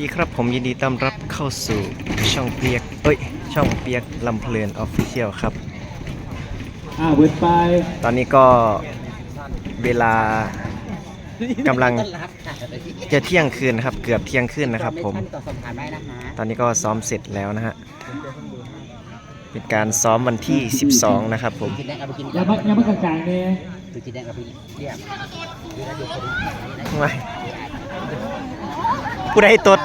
ดีครับผมยินดีต้อนรับเข้าสู่ช่องเปียก เอ้ย ช่องเปียกลำเพลินออฟฟิเชียลครับ อ่าเวิร์ดไปตอนนี้ก็เวลากำลังจะเที่ยงคืนนะครับ เกือบเที่ยงคืนนะครับ ผม ต่อสอบถามได้นะคะตอนนี้ก็ซ้อมเสร็จแล้วนะฮะ เป็นการซ้อมวันที่ 12 นะครับผม กินแดงเอาไปกินอย่ามาอย่ามากลางๆเนี่ย คือกินแดงเอาไปเรียบเวลาดูคนไม่ ผู้ใดตด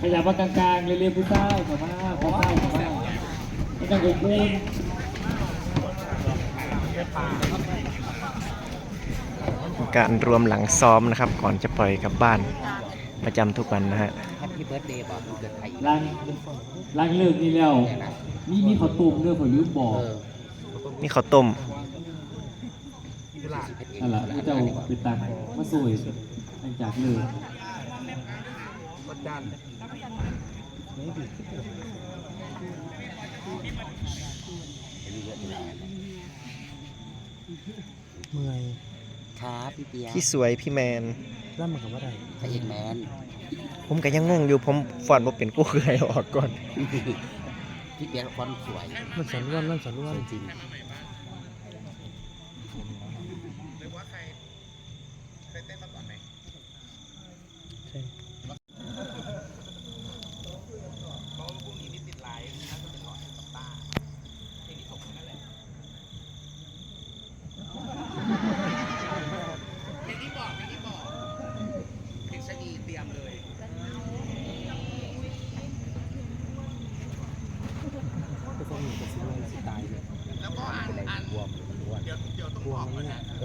ขยับมากลางๆเรียนๆผู้ใต้ขอมาขอมาขอมาไม่ต้องกดกูนการรวมหลังซ้อมนะครับ ก่อนจะปล่อยกลับบ้านประจำทุกวันนะฮะแฮปปี้เบิร์ดเดย์บอกมันเกิดใครอีกล้างล้างเลิกนี่แล้วมีมีข้าวต้มเนื้อผมลืมบอกเออนี่ข้าวต้มนั่นแหละที่เจ้าไปตักมาสวย หลังจากเลิกเมื่อยครับพี่เปียพี่สวยพี่แมนร่ำมันกับว่าไรพระเอกแมนผมก็ยังงงอยู่ผมฟอนบ่เป็นกู้เคยเอาออกก่อน พี่เปียฟอนต์สวยมันสอนร่วนมันสอนร่สววนยจริง ใช่ ก็ต้องมีกระสิบเลยสิตายเลย แล้วก็อันอันบวมมันบวมเดี๋ยวเดี๋ยวต้องบอกว่าเอ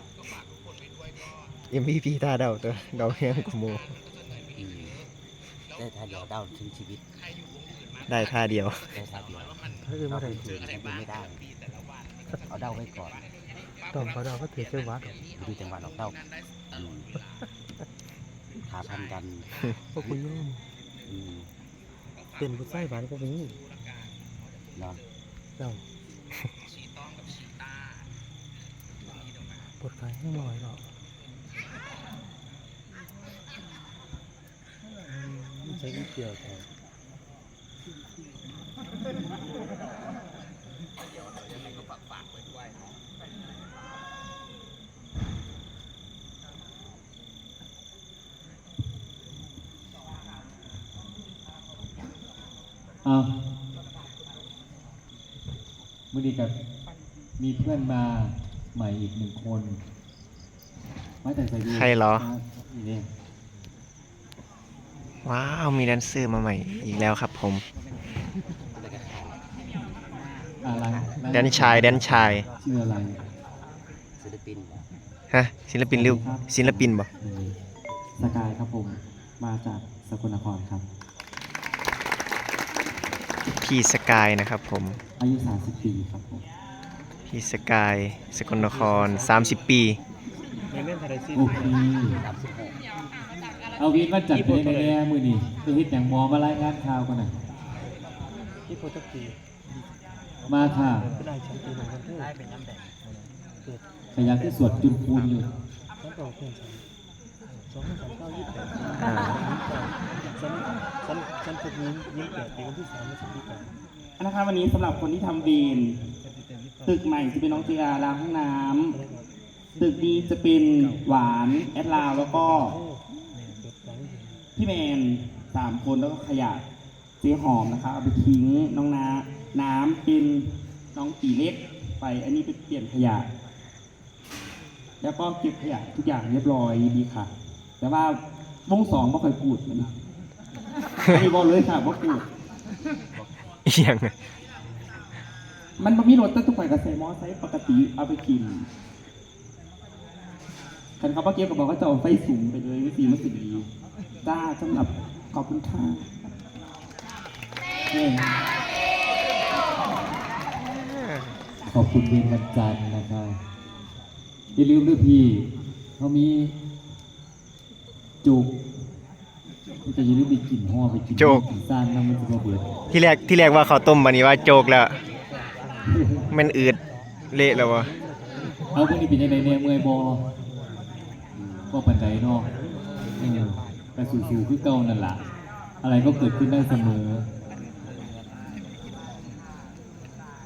MV พี่ทาเดาตัวเดาเพียงกูโมอืมได้ทาเดียวเด้าถึงชีวิตได้ท่าเดียวได้ทาเดียวถ้าเกิดเราเมื่อไหร่ถึงใช้ดูไม่ได้เอาเด้าไว้ก่อนตอมเขาดาวก็ถือเจ้าวัดดูจังหวะออกเด้าอืมขาพันกันพวกคุณยุ่งอืมเป็นผู้ใช้บ้านก็เป็นนี่เนาะเจ้าปวดขาให้หน่อยหรอก ใช้นิดเดียวแทนเอาเมื่อดีกับมีเพื่อนมาใหม่อีกหนึ่งคน มาจากไซดูใครเหรอ นี่ ว้าว มีแดนเซอร์มาใหม่อีกแล้วครับผมอ่าร้านร้แดนชาย แดนชาย ชื่ออะไรศิลปินฮะ ศิลปินหรือศิลปินบ่นี่สกายครับผม มาจากสกลนครครับ พี่สกายนะครับผม อายุ 30 ปีครับผม พี่สกาย สกลนคร 30 ปีในเล่นทะเลซีโอเคสามสิบหก เอาวินมาจัดเพลงในแน่มือนี่คือฮิตอย่างหมอมารายงานข่าวกันหน่อยที่โพธิ์ปีมาค่ะเป็นไอชันตีหนึ่งคนเท่าได้เป็นน้ำแดงเกิดขยันที่สวดจุนคูนอยู่น้ำเปล่าเพื่อนฉันสองพันสามเก้ายี่สิบแปดอ่าฉันฉันฉันฝึกยิ้มยิ้มแปดปีวันที่สามในสิบปีก่อนนะครับวันนี้สำหรับคนที่ทำวีนตึกใหม่จะเป็นน้องจีอาล้างห้องน้ำตึกนี้จะเป็นหวานแอดลาวแล้วก็ พี่แมนสามคนแล้วก็ขยะเจ๊หอมนะครับเอาไปทิ้งน้องนาน้ำเป็นน้องตีเล็กไป อันนี้ไปเปลี่ยนขยะ แล้วก็เก็บขยะทุกอย่างเรียบร้อยดีค่ะ แต่ว่าวงสองไม่ค่อยพูดมันนี้อันนี้บอกเลยค่ะว่าพูดเอียงอะมันบ่มีรถแต่ทุกฝ่ายก็ใส่มอไซค์ปกติเอาไปกินคันเขาบ่เก็บก็บอกว่าจะเอาไฟสูงไปเลยวิธีมันสิดี จ้าสำหรับขอบคุณค่ะเอ้ยขอบคุณเวียนวันจันทร์นะครับอย่าลืมด้วยพี่เขามีจุกแต่อย่าลืมไปกินห่อไปกินจุกกินซ่านน้ำมันจะบ่เบิดที่แรกที่แรกว่าเขาวต้มบันนี้ว่าโจกแล้วแมันอืดเละแล้ววะเอาพวกนี้เป็นยังไงเนี่ยเมื่อยบอก็ปันไดเนาะเออแต่สู่ๆคือเก่านั่นแหละอะไรก็เกิดขึ้นได้เสมอ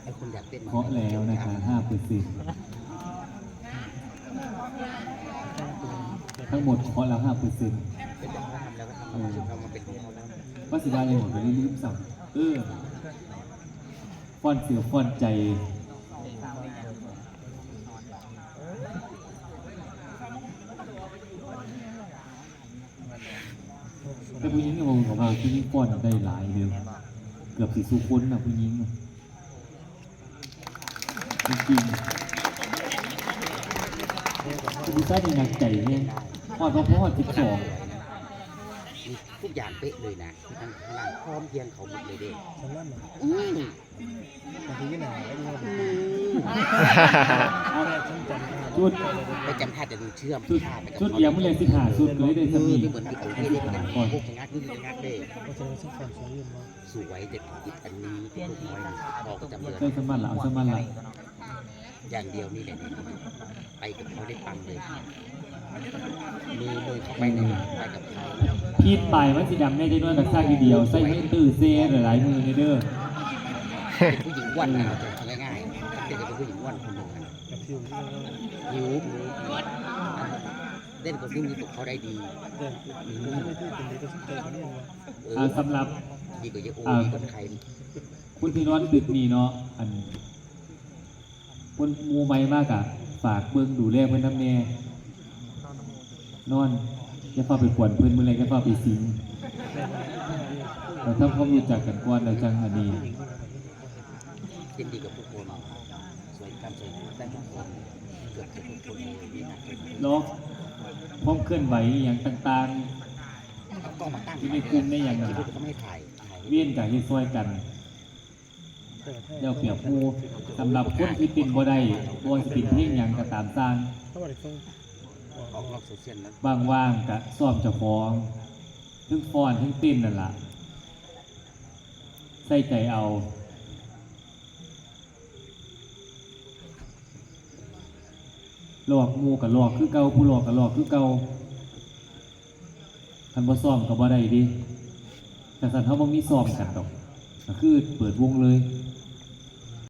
ไอ้คนอยากเต้นเคาะแล้วนะคะห้าเปอร์เซ็นต์ทั้งหมดเคาะแล้วห้าเปอร์เซ็นต์เป็นแบบเขาทำแล้วก็ทำมาชุดเรามาเป็นของเขาแล้วว่าสิได้ยังหมดไปลืมสั่งเออฟ้อนเสือฟ้อนใจ แต่ผู้หญิง เนี่ยผมของเราผู้หญิงฟ้อนได้หลายเดียวเกือบสิสุคนนะผู้หญิงน่ะจริงๆผู้ชายยังหนักใจเนี่ยพอดเพราะพอดสิบสองทุกอย่างเป๊ะเลยนะทั้งข้างล่างพร้อมเพียงเขาหมดเลยเด็กฉันนั่นน่ะอืมบางทีก็หนาวไอ้นี่อืมแม่ฉันจำได้ ชุดไปจำท่าจะดูเชื่อมชุดท่าไปกับชุดเดียวไม่เลยสิหาชุดเลยได้สมืมีอไม่เหมือนที่ผมเรียนเล่นกันพวกจะงัดนี่จะงัดเด้ว่าจะมาสักแฟนสวยยืนมาสวยเด็ดติดอันนี้พวกน้อยพอก็จำเดือนได้สมันละเอาสมันละอย่างเดียวนี่แหละไปกับเขาได้ปังเลยมือมือเข้าไปในไปกับเขาพีดไปมันสิดำแน่ได้ด้วยกับซากทีเดียวใส่ไม่ตื้อเซ่หลายๆมือเลยเด้อเป็นผู้หญิงอ้วนนะจะง่ายๆ เป็นกับผู้หญิงอ้วนคนหนึ่งกับฟิวที่เราหิวเล่นกับซึ่งมีตัวเขาได้ดีเดินไม่ที่เป็นดีก็สักใจเขาเนี่ยว่าเอออ่าสำหรับ ดีกว่าเยอะโอ้ดีกว่าใครคุณที่นอนตึกนี้เนาะอันคนหมูไม่มากอะฝากเบิ่งดูแลเพิ่นน้ำแน่นอนอย่าฟ้าไปกวนเพิ่นเมื้อไรอย่าฟ้าไปสิงเราทำความรู้จักกันก่อนแล้วจังอันนี้ เล่นดีกับทุกคนสวยกันสวยได้ทุกคนเกือบจะทุกคนเลยดีนะล็อกพร้อมเคลื่อนไหวอหย่างต่างเอากล้องมาตั้งที่ในกลุ่มในอย่างนั้นที่เขาไม่ถ่ายถ่ายๆเวียนกับเฮ็ดซอยกัน เดี๋ยวเปรียบผู้สำหรับคนที่เป็นบ่ได้บ่ว่าสิเป็นเพลงหยังก็ตามสร้างถ้าวันเด็กฟังออกนอกโซเชียลนะว่างๆก็ซ้อมเจ้าของทั้งฟ้อนทั้งเต้นนั่นล่ะ ใส่ใจเอา หลอกมูกับหลอกคือเก่าผู้หลอกกับหลอกคือเก่าคันบ่ซ้อมกับ่ได้ดิแต่สันเฮาบ่มีซ้อมกันดอกก็คือเปิดวงเลย